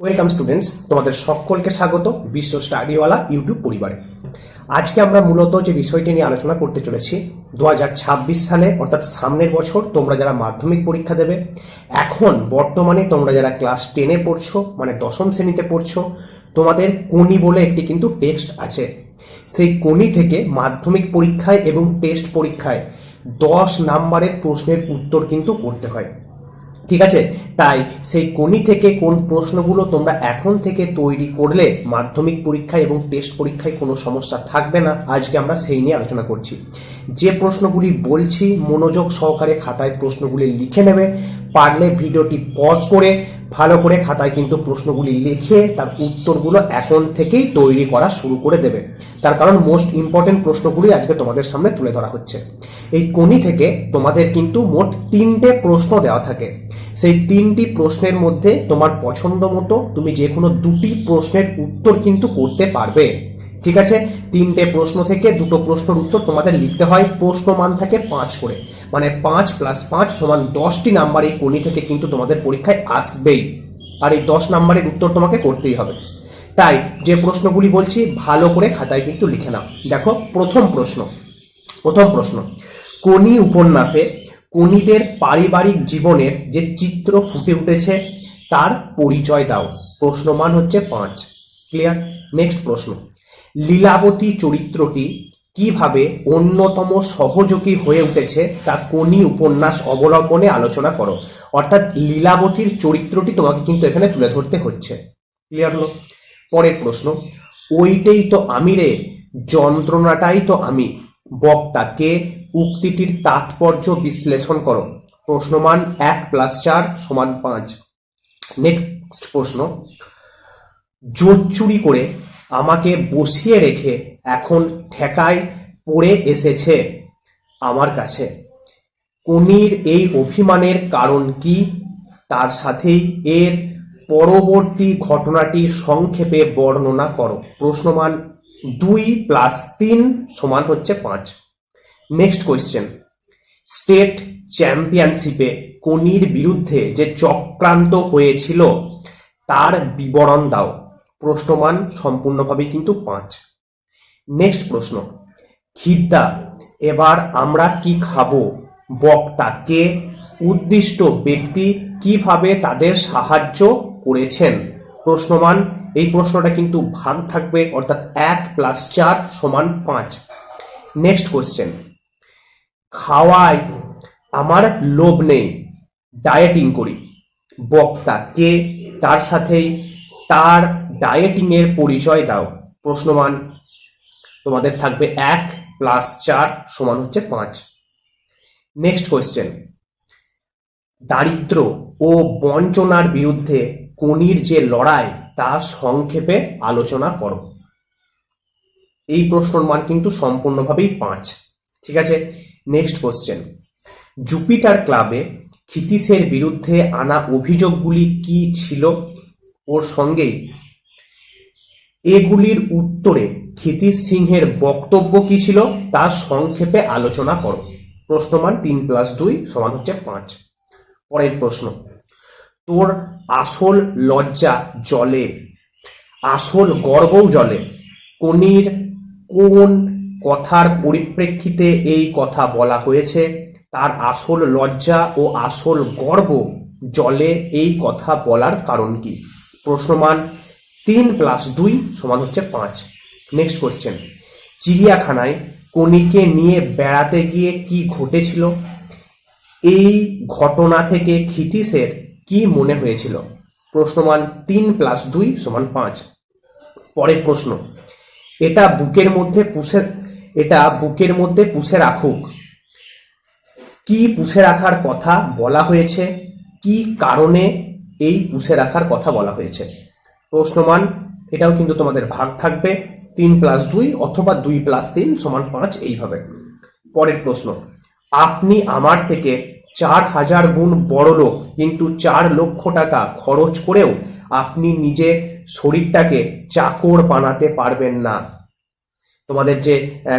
Welcome students তোমাদের সকলকে স্বাগত বিশ্ব স্টাডিওয়ালা ইউটিউব পরিবারে। আজকে আমরা মূলত যে বিষয়টি নিয়ে আলোচনা করতে চলেছি দু হাজার ছাব্বিশ সালে, অর্থাৎ সামনের বছর, তোমরা যারা মাধ্যমিক পরীক্ষা দেবে, এখন বর্তমানে তোমরা যারা ক্লাস টেনে পড়ছো মানে দশম শ্রেণীতে পড়ছো, তোমাদের কোনি বলে একটি কিন্তু টেক্সট আছে। সেই কোনি থেকে মাধ্যমিক পরীক্ষায় এবং টেস্ট পরীক্ষায় দশ নাম্বারের প্রশ্নের উত্তর কিন্তু করতে হয়। ঠিক আছে? তাই সেই কোনি থেকে কোন প্রশ্নগুলো তোমরা এখন থেকে তৈরি করলে মাধ্যমিক পরীক্ষায় এবং টেস্ট পরীক্ষায় কোনো সমস্যা থাকবে না। আজকে আমরা সেই নিয়ে আলোচনা করছি। যে প্রশ্নগুলি বলছি, মনোযোগ সহকারে খাতায় প্রশ্নগুলি লিখে নেবে। পারলে ভিডিওটি পজ করে, ভালো করে খাতায় কিন্তু প্রশ্নগুলি লিখে তার উত্তরগুলো এখন থেকেই তৈরি করা শুরু করে দেবে। তার কারণ মোস্ট ইম্পর্টেন্ট প্রশ্নগুলি আজকে তোমাদের সামনে তুলে ধরা হচ্ছে। এই কোনি থেকে তোমাদের কিন্তু মোট তিনটে প্রশ্ন দেওয়া থাকে। সেই তিনটি প্রশ্নের মধ্যে তোমার পছন্দ মতো তুমি যে কোনো দুটি প্রশ্নের উত্তর কিন্তু করতে পারবে। ঠিক আছে? তিনটে প্রশ্ন থেকে দুটো প্রশ্নের উত্তর তোমাদের লিখতে হয়। প্রশ্ন মান থাকে পাঁচ করে। মানে পাঁচ প্লাস পাঁচ সমান দশটি নাম্বার এই কোনি থেকে কিন্তু তোমাদের পরীক্ষায় আসবেই। আর এই দশ নাম্বারের উত্তর তোমাকে করতেই হবে। তাই যে প্রশ্নগুলি বলছি, ভালো করে খাতায় কিন্তু লিখে নাও। দেখো, প্রথম প্রশ্ন। প্রথম প্রশ্ন। কোনি উপন্যাসে কোনিদের পারিবারিক জীবনের যে চিত্র ফুটে উঠেছে, তার পরিচয় দাও। প্রশ্নমান হচ্ছে পাঁচ। ক্লিয়ার নেক্সট প্রশ্ন। লীলাবতী চরিত্রটি কীভাবে অন্যতম সহযোগী হয়ে উঠেছে? তা কোনি উপন্যাস অবলম্বনে আলোচনা করো। অর্থাৎ লীলাবতীর চরিত্রটি তোমাকে কিন্তু এখানে তুলে ধরতে হচ্ছে। ক্লিয়ার হলো? পরের প্রশ্ন, ওইটাই তো আমি রে, যন্ত্রণাটাই তো আমি। বক্তাকে উক্তিটির তাৎপর্য বিশ্লেষণ করো। প্রশ্নমান এক প্লাস চার সমান পাঁচ। নেক্সট প্রশ্ন জোর চুরি করে আমাকে বসিয়ে রেখে এখন ঠেকায় পড়ে এসেছে আমার কাছে। কনির এই অভিমানের কারণ কি? তার সাথেই এর পরবর্তী ঘটনাটি সংক্ষেপে বর্ণনা করো। প্রশ্নমান দুই প্লাস তিন সমান হচ্ছে পাঁচ। নেক্সট কোয়েশ্চেন স্টেট চ্যাম্পিয়নশিপে কনির বিরুদ্ধে যে চক্রান্ত হয়েছিল, তার বিবরণ দাও। প্রশ্নমান সম্পূর্ণভাবে কিন্তু পাঁচ। নেক্সট প্রশ্ন. খিদ্দা, এবার আমরা কি খাব? বক্তা কে? উদ্দিষ্ট ব্যক্তি কীভাবে তাদের সাহায্য করেছেন। প্রশ্নমান, এই প্রশ্নটা কিন্তু ভাগ থাকবে, অর্থাৎ এক প্লাস চার সমান পাঁচ। নেক্সট কোয়েশ্চেন খাওয়ায় আমার লোভ নেই ডায়েটিং করি। বক্তা, কে তার সাথেই তার ডায়েটিং এর পরিচয় দাও। প্রশ্নমান, তোমাদের থাকবে এক প্লাস চার সমান হচ্ছে পাঁচ। নেক্সট কোয়েশ্চেন দারিদ্র ও বঞ্চনার বিরুদ্ধে কনির যে লড়াই, তা সংক্ষেপে আলোচনা করো। এই প্রশ্নর মান কিন্তু সম্পূর্ণভাবেই পাঁচ। ঠিক আছে? নেক্সট কোশ্চেন জুপিটার ক্লাবে ক্ষিতিসের বিরুদ্ধে আনা অভিযোগগুলি কি ছিল? ওর সঙ্গেই। এগুলির উত্তরে ক্ষিতিশ সিংহের বক্তব্য কি ছিল? তা সংক্ষেপে আলোচনা করো। প্রশ্নমান তিন প্লাস দুই সমান হচ্ছে পাঁচ। পরের প্রশ্ন। তোর আসল লজ্জা জলে, আসল গর্বও জলে। কনির কোন কথার পরিপ্রেক্ষিতে এই কথা বলা হয়েছে? তার আসল লজ্জা ও আসল গর্ব জলে এই কথা বলার কারণ কি? প্রশ্নমান তিন প্লাস দুই সমান হচ্ছে পাঁচ। নেক্সট কোশ্চেন চিড়িয়াখানায় কনিকে নিয়ে বেড়াতে গিয়ে কি ঘটেছিল? এই ঘটনা থেকে ক্ষিতিসের কি মনে হয়েছিল? প্রশ্নমান তিন প্লাস দুই সমান পাঁচ। পরের প্রশ্ন, এটা বুকের মধ্যে পুষে, এটা বুকের মধ্যে পুষে রাখুক। কি পুষে রাখার কথা বলা হয়েছে? কি কারণে এই পুষে রাখার কথা বলা হয়েছে? প্রশ্নমান এটাও কিন্তু তোমাদের ভাগ থাকবে, তিন প্লাস দুই অথবা দুই প্লাস তিন সমান পাঁচ এইভাবে। পরের প্রশ্ন, আপনি আমার থেকে চার হাজার গুণ বড় লোক কিন্তু চার লক্ষ টাকা খরচ করেও আপনি নিজে শরীরটাকে চাকর বানাতে পারবেন না। তোমাদের যে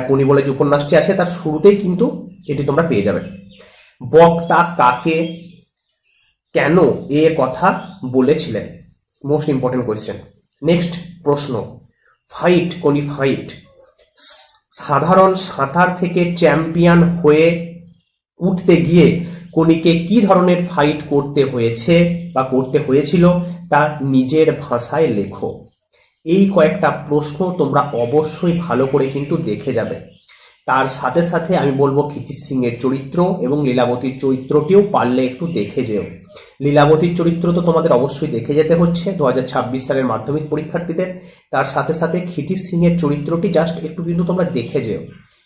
কুনি বলে যে উপন্যাসটি আছে, তার শুরুতেই কিন্তু এটি তোমরা পেয়ে যাবে। বক্তা কাকে, কেন এ কথা বলেছিলেন? মোস্ট ইম্পর্টেন্ট কোয়েশ্চেন নেক্সট প্রশ্ন। ফাইট কোনি ফাইট সাধারণ সাঁতার থেকে চ্যাম্পিয়ন হয়ে উঠতে গিয়ে কোনিকে কি ধরনের ফাইট করতে হয়েছে বা করতে হয়েছিল তা নিজের ভাষায় লেখো। এই কয়েকটা প্রশ্ন তোমরা অবশ্যই ভালো করে কিন্তু দেখে যাবে। তার সাথে সাথে আমি বলব খিচি সিং এর চরিত্র এবং লীলাবতীর চরিত্রটিও পারলে একটু দেখে যেও। লীলাবতীর চরিত্র তো তোমাদের অবশ্যই দেখে যেতে হচ্ছে দু হাজার ছাব্বিশ সালের মাধ্যমিক পরীক্ষার্থীদের। তার সাথে সাথে ক্ষিতি সিং এর চরিত্রটি জাস্ট একটু কিন্তু তোমরা দেখে যেও।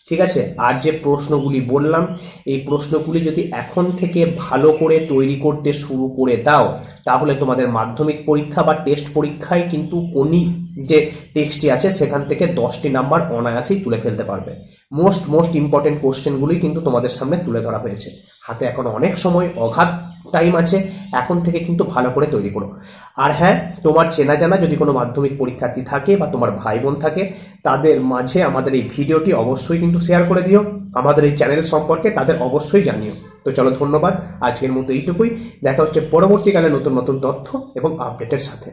ঠিক আছে? আর যে প্রশ্নগুলি বললাম, এই প্রশ্নগুলি যদি এখন থেকে ভালো করে তৈরি করতে শুরু করে দাও, তাহলে তোমাদের মাধ্যমিক পরীক্ষা বা টেস্ট পরীক্ষায় কিন্তু কোনি যে টেক্সটটি আছে, সেখান থেকে দশটি নাম্বার অনায়াসেই তুলে ফেলতে পারবে। মোস্ট মোস্ট ইম্পর্টেন্ট কোশ্চেনগুলি কিন্তু তোমাদের সামনে তুলে ধরা হয়েছে। হাতে এখন অনেক সময়, অঘাত টাইম আছে, এখন থেকে কিন্তু ভালো করে তৈরি করো। আর হ্যাঁ তোমার চেনা জানা যদি কোনো মাধ্যমিক পরীক্ষার্থী থাকে বা তোমার ভাই বোন থাকে, তাদের মাঝে আমাদের এই ভিডিওটি অবশ্যই কিন্তু শেয়ার করে দিও। আমাদের এই চ্যানেল সম্পর্কে তাদের অবশ্যই জানিও। তো চলো, ধন্যবাদ। আজকের মতো এইটুকুই। দেখা হচ্ছে পরবর্তীকালে নতুন নতুন তথ্য এবং আপডেটের সাথে।